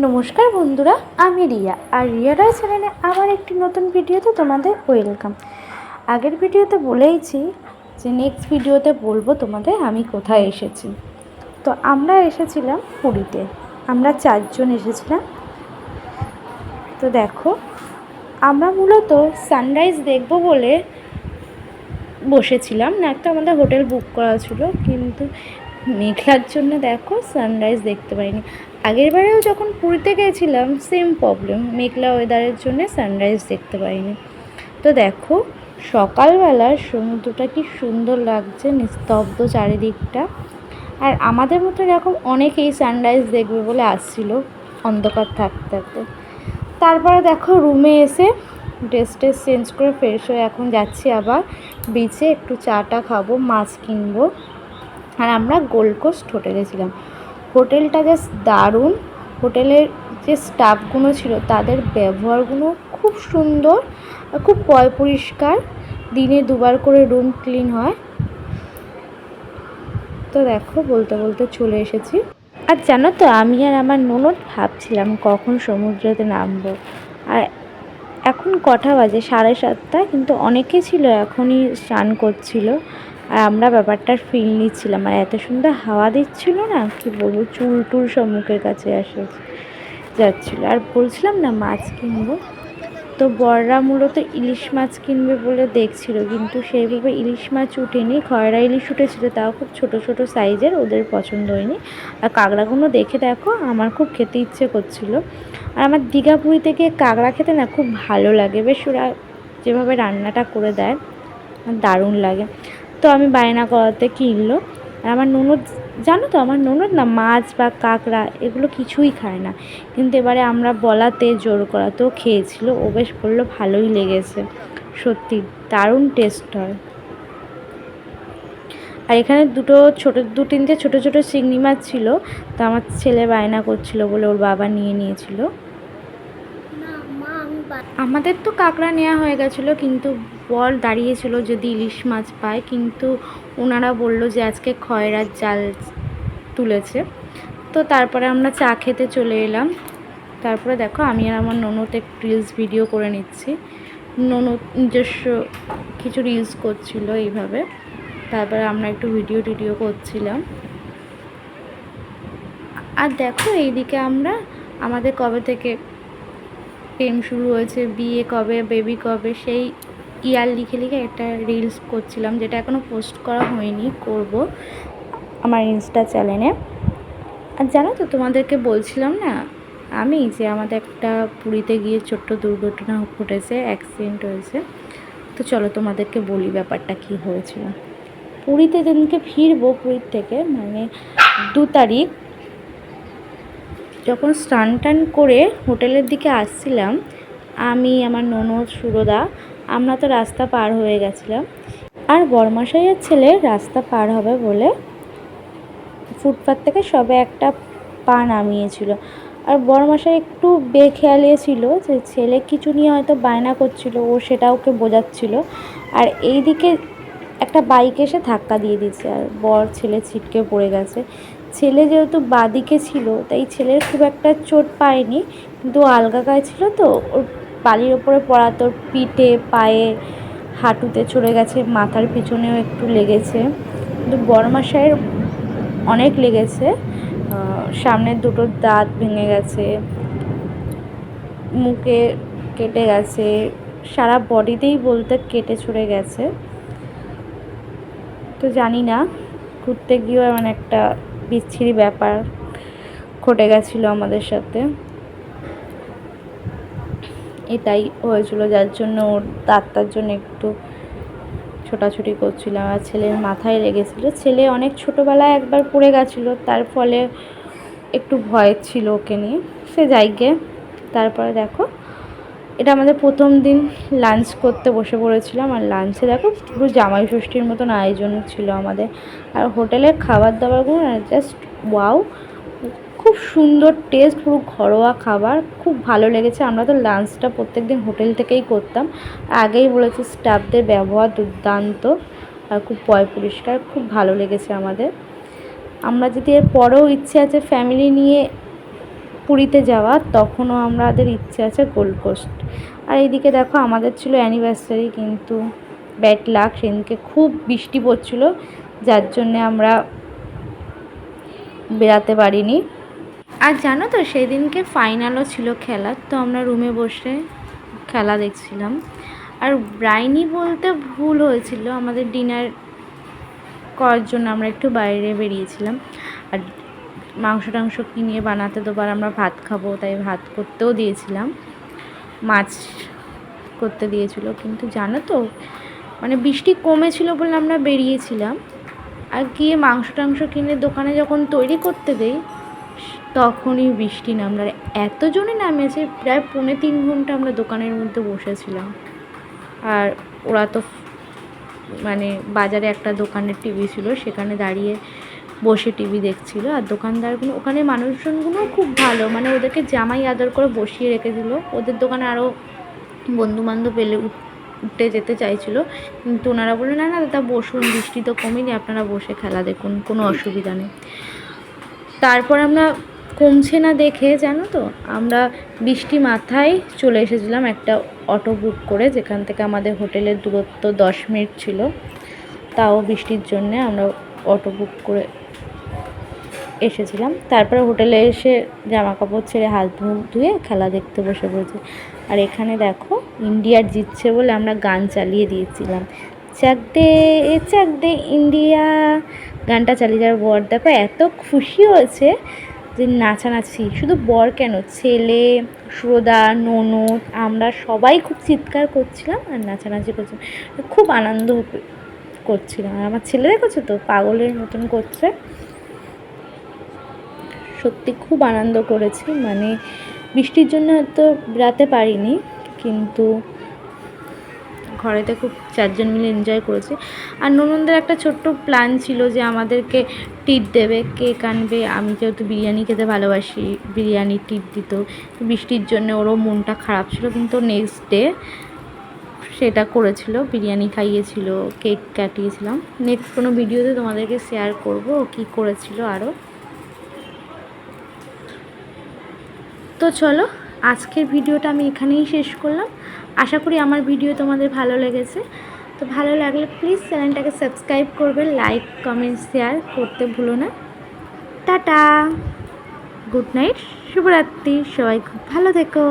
নমস্কার বন্ধুরা, আমি রিয়া। আর রিয়া রায় চ্যানেলে আবার একটি নতুন ভিডিওতে তোমাদের ওয়েলকাম। আগের ভিডিওতে বলেইছি যে নেক্সট ভিডিওতে বলব তোমাদের আমি কোথায় এসেছি। তো আমরা এসেছিলাম পুরীতে। আমরা চারজন এসেছিলাম। তো দেখো, আমরা মূলত সানরাইজ দেখব বলে বসেছিলাম। না একটা আমাদের হোটেল বুক করা ছিল, কিন্তু মেঘলার জন্য দেখো সানরাইজ দেখতে পাইনি আগের বারেও যখন পুরীতে গেছিলাম সেম প্রবলেম মেঘলা ওয়েদারের জন্য সানরাইজ দেখতে পাইনি তো দেখো সকালবেলার সমুদ্রটা কি সুন্দর লাগছে, নিস্তব্ধ চারিদিকটা। আর আমাদের মতো এরকম অনেকেই সানরাইজ দেখবে বলে আসছিল, অন্ধকার থাকতে থাকতে। তারপরে দেখো রুমে এসে ড্রেস ট্রেস চেঞ্জ করে ফ্রেশ হয়ে এখন যাচ্ছি আবার। বিচে একটু চাটা খাব, মাছ কিনবো। আর আমরা গোল্ড কোস্ট হোটেলে ছিলাম। হোটেলটা জাস্ট দারুণ। হোটেলের যে স্টাফগুলো ছিল, তাদের ব্যবহারগুলো খুব সুন্দর, খুব পয় পরিষ্কার। দিনে দুবার করে রুম ক্লিন হয়। তো দেখো, বলতে বলতে চলে এসেছি। আর জানো তো, আমি আর আমার ননদ ভাবছিলাম কখন সমুদ্রেতে নামবো। আর এখন কটা বাজে? সাড়ে সাতটা, কিন্তু অনেকে ছিল, এখনই স্নান করছিল। আর আমরা ব্যাপারটার ফিল নিচ্ছিলাম। আর এত সুন্দর হাওয়া দিচ্ছিল না, কি বলব, চুল টুল সব মুখের কাছে আসে যাচ্ছিল। আর বলছিলাম না, মাছ কিনবো। তো বড়রা মূলত ইলিশ মাছ কিনবে বলে দেখছিল, কিন্তু সেইভাবে ইলিশ মাছ উঠেনি, খয়রা ইলিশ উঠেছিল, তাও খুব ছোট ছোট সাইজের ওদের পছন্দ হয়নি। আর কাঁকড়াগুলো দেখে দেখো, আমার খুব খেতে ইচ্ছে করছিল। আর আমার দীঘা পুরী থেকে কাঁকড়া খেতে না খুব ভালো লাগে। বেশ ওরা যেভাবে রান্নাটা করে দেয়, দারুণ লাগে। আমি বায়না করাতে কিনলো। আর আমার ননদ, জানো তো আমার ননদ না মাছ বা কাঁকড়া এগুলো কিছুই খায় না। কিন্তু এবারে আমরা বলাতে জোর করাতেও খেয়েছিল। ও বেশ বলল ভালোই লেগেছে। সত্যি দারুণ টেস্ট হয়। আর এখানে দুটো ছোটো, দু তিনটে ছোটো ছোটো চিংড়ি মাছ ছিল। তো আমার ছেলে বায়না করছিল বলে ওর বাবা নিয়ে নিয়েছিল। আমাদের তো কাঁকড়া নেওয়া হয়ে গেছিল, কিন্তু বল দাঁড়িয়েছিল যদি ইলিশ মাছ পায়। কিন্তু ওনারা বলল যে আজকে খয়রার জাল তুলেছে। তো তারপরে আমরা চা খেতে চলে এলাম। তারপরে দেখো আমি আর আমার ননদ রিলস ভিডিও করে নিচ্ছি। ননদ নিজস্ব কিছু রিলস করছিল এইভাবে। তারপরে আমরা একটু ভিডিও টিডিও করছিলাম। আর দেখো এইদিকে আমরা, আমাদের কবে থেকে প্রেম শুরু হয়েছে, বিয়ে কবে বেবি কবে, সেই ইয়ার লিখে লিখে একটা রিলস করছিলাম, যেটা এখনও পোস্ট করা হয়নি, করব আমার ইনস্টা চ্যানেলে আর জানো তো, তোমাদেরকে বলছিলাম না, আমি যে আমাদের একটা পুরীতে গিয়ে ছোট্ট দুর্ঘটনা ঘটেছে অ্যাক্সিডেন্ট হয়েছে, তো চলো তোমাদেরকে বলি ব্যাপারটা কি হয়েছিল। পুরীতে যেদিনকে ফিরবো, পুরীর থেকে মানে দু তারিখ যখন স্নান টান করে হোটেলের দিকে আসছিলাম, আমি, আমার ননদ, সুরদা, আমরা তো রাস্তা পার হয়ে গেছিলাম। আর বরমাশাইয়ের ছেলে রাস্তা পার হবে বলে ফুটপাথ থেকে সবে একটা পা নামিয়েছিল। আর বড়মশাই একটু বেখেয়ালিয়ে ছিল যে ছেলে কিছু নিয়ে হয়তো বায়না করছিল, ও সেটা ওকে বোঝাচ্ছিল। আর এই দিকে একটা বাইক এসে ধাক্কা দিয়ে দিচ্ছে আর বর ছেলে ছিটকে পড়ে গেছে। ছেলে যেহেতু বাদিকে ছিল, তাই ছেলের খুব একটা চোট পায়নি। কিন্তু আলগা গায়ে ছিল তো, ওর বালির ওপরে পড়া তোর পিঠে, পায়ে, হাঁটুতে চলে গেছে, মাথার পিছনেও একটু লেগেছে। কিন্তু বড়মাশাইয়ের অনেক লেগেছে। সামনের দুটো দাঁত ভেঙে গেছে, মুখে কেটে গেছে, সারা বডিতেই বলতে কেটে ছুড়ে গেছে। তো জানি না, ঘুরতে গিয়েও এমন একটা বিচ্ছিরি ব্যাপার ঘটে গেছিল আমাদের সাথে। এটাই হয়েছিল, যার জন্য ওর দাঁতটার জন্য একটু ছোটাছুটি করছিলাম আর ছেলের মাথায় লেগেছিলো। ছেলে অনেক ছোটোবেলায় একবার পড়ে গেছিল, তার ফলে একটু ভয় ছিল ওকে নিয়ে। সে যাইগে, তারপরে দেখো এটা আমাদের প্রথম দিন লাঞ্চ করতে বসে পড়েছিলাম, আর লাঞ্চে দেখো পুরো জামাই ষষ্ঠীর মতন আয়োজন ছিল আমাদের। আর হোটেলের খাবার দাবারগুলো জাস্ট ওয়াও খুব সুন্দর টেস্ট পুরো ঘরোয়া খাবার, খুব ভালো লেগেছে। আমরা তো লাঞ্চটা প্রত্যেক দিন হোটেল থেকেই করতাম। আগেই বলেছি স্টাফদের ব্যবহার দুর্দান্ত, আর খুব পয় পরিষ্কার, খুব ভালো লেগেছে আমাদের। আমরা যদি এর পরেও ইচ্ছে আছে ফ্যামিলি নিয়ে পুরীতে যাওয়া তখনও আমাদের ইচ্ছে আছে গোল্ড কোস্ট আর এইদিকে দেখো, আমাদের ছিল অ্যানিভার্সারি কিন্তু ব্যাড লাক সেদিনকে খুব বৃষ্টি পড়ছিল, যার জন্যে আমরা বেরাতে পারিনি। আর জানো তো, সেদিনকে ফাইনালও ছিল খেলার তো আমরা রুমে বসে খেলা দেখছিলাম। আর ব্রাইনি বলতে ভুল হয়েছিল, আমাদের ডিনার করার জন্য আমরা একটু বাইরে বেরিয়েছিলাম। আর মাংস টাংস কিনে বানাতে? দেবার আমরা ভাত খাব, তাই ভাত করতেও দিয়েছিলাম। মাছ করতে দিয়েছিল, কিন্তু জানো তো মানে বৃষ্টি কমেছিল বলে আমরা বেরিয়েছিলাম। আর গিয়ে মাংস টাংস কিনে দোকানে যখন তৈরি করতে দেই, তখনই বৃষ্টি নামলো। আর এতজনে নামেছে প্রায় পৌনে তিন ঘণ্টা আমরা দোকানের মধ্যে বসেছিলাম। আর ওরা তো মানে বাজারে একটা দোকানের টিভি ছিল, সেখানে দাঁড়িয়ে বসে টিভি দেখছিল আর দোকানদারগুলো, ওখানে মানুষজনগুলোও খুব ভালো মানে ওদেরকে জামাই আদর করে বসিয়ে রেখেছিল ওদের দোকানে আরও বন্ধুবান্ধব এলে উঠ- উঠে যেতে চাইছিল, কিন্তু ওনারা বললেন না না, দাদা, বসুন, বৃষ্টি তো কমেনি, আপনারা বসে খেলা দেখুন, কোনো অসুবিধা নেই। তারপর আমরা কমছে না দেখে, জানো তো, আমরা বৃষ্টি মাথায় চলে এসেছিলাম একটা অটো বুক করে, যেখান থেকে আমাদের হোটেলের দূরত্ব দশ মিনিট ছিল। তাও বৃষ্টির জন্যে আমরা অটো বুক করে এসেছিলাম। তারপরে হোটেলে এসে জামা কাপড় ছেড়ে হাত মুখ ধুয়ে খেলা দেখতে বসে পড়েছি। আর এখানে দেখো ইন্ডিয়ার জিতছে বলে আমরা গান চালিয়ে দিয়েছিলাম। চাক দে, এ চাক দে ইন্ডিয়া। গানটা চালিয়ে যাওয়ার বর দেখো, এত খুশি হয়েছে যে নাচানাচি। শুধু বর কেন, ছেলে শ্রোদা ননদ আমরা সবাই খুব চিৎকার করছিলাম আর নাচানাচি করছিলাম। খুব আনন্দ করছিলাম। আর আমার ছেলে দেখেছ তো, পাগলের মতন করছে। সত্যি খুব আনন্দ করেছি। মানে বৃষ্টির জন্য হয়তো বেরাতে পারিনি, কিন্তু ঘরেতে খুব চারজন মিলে এনজয় করেছি। আর ননদের একটা ছোট্ট প্ল্যান ছিল যে আমাদেরকে টিপ দেবে কেক আনবে। আমি যেহেতু বিরিয়ানি খেতে ভালোবাসি, বিরিয়ানি টিপ দিত। বৃষ্টির জন্য ওরও মনটা খারাপ ছিল, কিন্তু নেক্সট ডে সেটা করেছিল, বিরিয়ানি খাইয়েছিল কেক কাটিয়েছিলাম। নেক্সট কোনো ভিডিওতে তোমাদেরকে শেয়ার করব, ও কী করেছিল আরও। তো চলো, আজকের ভিডিওটা আমি এখানেই শেষ করলাম। আশা করি আমার ভিডিও তোমাদের ভালো লেগেছে। তো ভালো লাগলে প্লিজ চ্যানেলটাকে সাবস্ক্রাইব করবে লাইক কমেন্ট শেয়ার করতে ভুলো না। টাটা! গুড নাইট শুভরাত্রি, সবাই খুব ভালো থেকো।